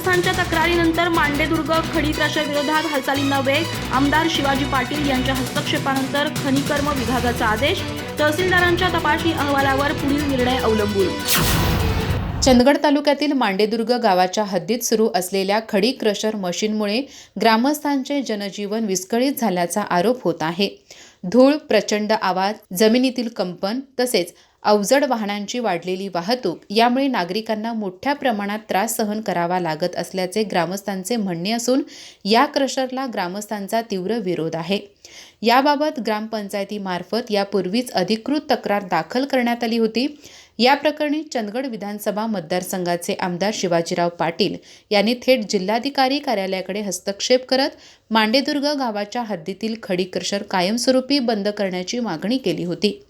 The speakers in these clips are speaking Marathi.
ग्रामस्थांच्या तक्रारीनंतर मांडेदुर्ग खडी विरोधात हालचालींना वेग आमदार शिवाजी पाटील यांच्या हस्तक्षेपानंतर खनिकर्म विभागाचा आदेश तहसीलदारांच्या तपासणी अहवालावर पुढील निर्णय अवलंबून. चंदगड तालुक्यातील मांडेदुर्ग गावाच्या हद्दीत सुरू असलेल्या खडी क्रशर मशीनमुळे ग्रामस्थांचे जनजीवन विस्कळीत झाल्याचा आरोप होत आहे. धूळ प्रचंड आवाज जमिनीतील कंपन तसेच अवजड वाहनांची वाढलेली वाहतूक यामुळे नागरिकांना मोठ्या प्रमाणात त्रास सहन करावा लागत असल्याचे ग्रामस्थांचे म्हणणे असून या क्रशरला ग्रामस्थांचा तीव्र विरोध आहे. याबाबत ग्रामपंचायतीमार्फत यापूर्वीच अधिकृत तक्रार दाखल करण्यात आली होती. या प्रकरणी चंदगड विधानसभा मतदारसंघाचे आमदार शिवाजीराव पाटील यांनी थेट जिल्हाधिकारी कार्यालयाकडे हस्तक्षेप करत मांडेदुर्ग गावाच्या हद्दीतील खडी क्रशर कायमस्वरूपी बंद करण्याची मागणी केली होती.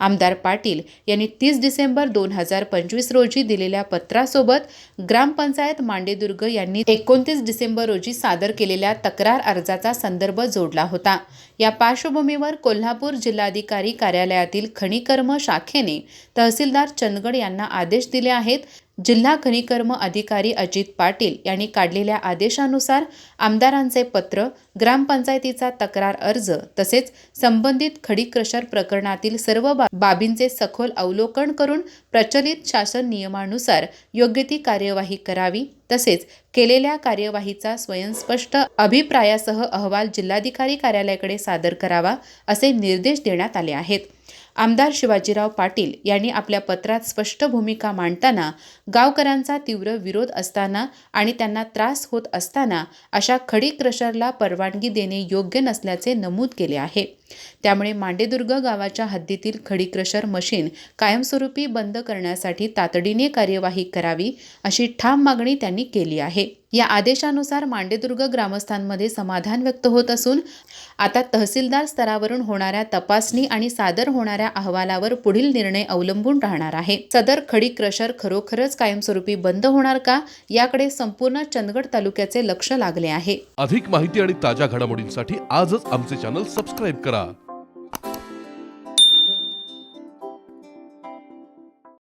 आमदार पाटील यांनी तीस डिसेंबर दोन हजार पंचवीस रोजी दिलेल्या पत्रासोबत ग्रामपंचायत मांडेदुर्ग यांनी एकोणतीस डिसेंबर रोजी सादर केलेल्या तक्रार अर्जाचा संदर्भ जोडला होता. या पार्श्वभूमीवर कोल्हापूर जिल्हाधिकारी कार्यालयातील खनिकर्म शाखेने तहसीलदार चंदगड यांना आदेश दिले आहेत. जिल्हा खनिकर्म अधिकारी अजित पाटील यांनी काढलेल्या आदेशानुसार आमदारांचे पत्र ग्रामपंचायतीचा तक्रार अर्ज तसेच संबंधित खडी क्रशर प्रकरणातील सर्व बा- बाबींचे सखोल अवलोकन करून प्रचलित शासन नियमानुसार योग्य ती कार्यवाही करावी. तसेच केलेल्या कार्यवाहीचा स्वयंस्पष्ट अभिप्रायासह अहवाल जिल्हाधिकारी कार्यालयाकडे सादर करावा असे निर्देश देण्यात आले आहेत. आमदार शिवाजीराव पाटील यांनी आपल्या पत्रात स्पष्ट भूमिका मांडताना गावकऱ्यांचा तीव्र विरोध असताना आणि त्यांना त्रास होत असताना अशा खडी क्रशरला परवानगी देणे योग्य नसल्याचे नमूद केले आहे. त्यामुळे मांडेदुर्ग गावाच्या हद्दीतील खडी क्रशर मशीन कायमस्वरूपी बंद करण्यासाठी तातडीने कार्यवाही करावी अशी ठाम मागणी त्यांनी केली आहे. या आदेशानुसार मांडेदुर्ग ग्रामस्थांमध्ये समाधान व्यक्त होत असून आता तहसीलदार स्तरावरून होणाऱ्या तपासणी आणि सादर होणाऱ्या अहवालावर पुढील निर्णय अवलंबून राहणार आहे. सदर खडी क्रशर खरोखरच कायमस्वरूपी बंद होणार का? याकडे संपूर्ण चंदगड तालुक्याचे लक्ष लागले आहे. अधिक माहिती आणि ताज्या घडामोडींसाठी आजच आमचे चॅनल सबस्क्राईब करा.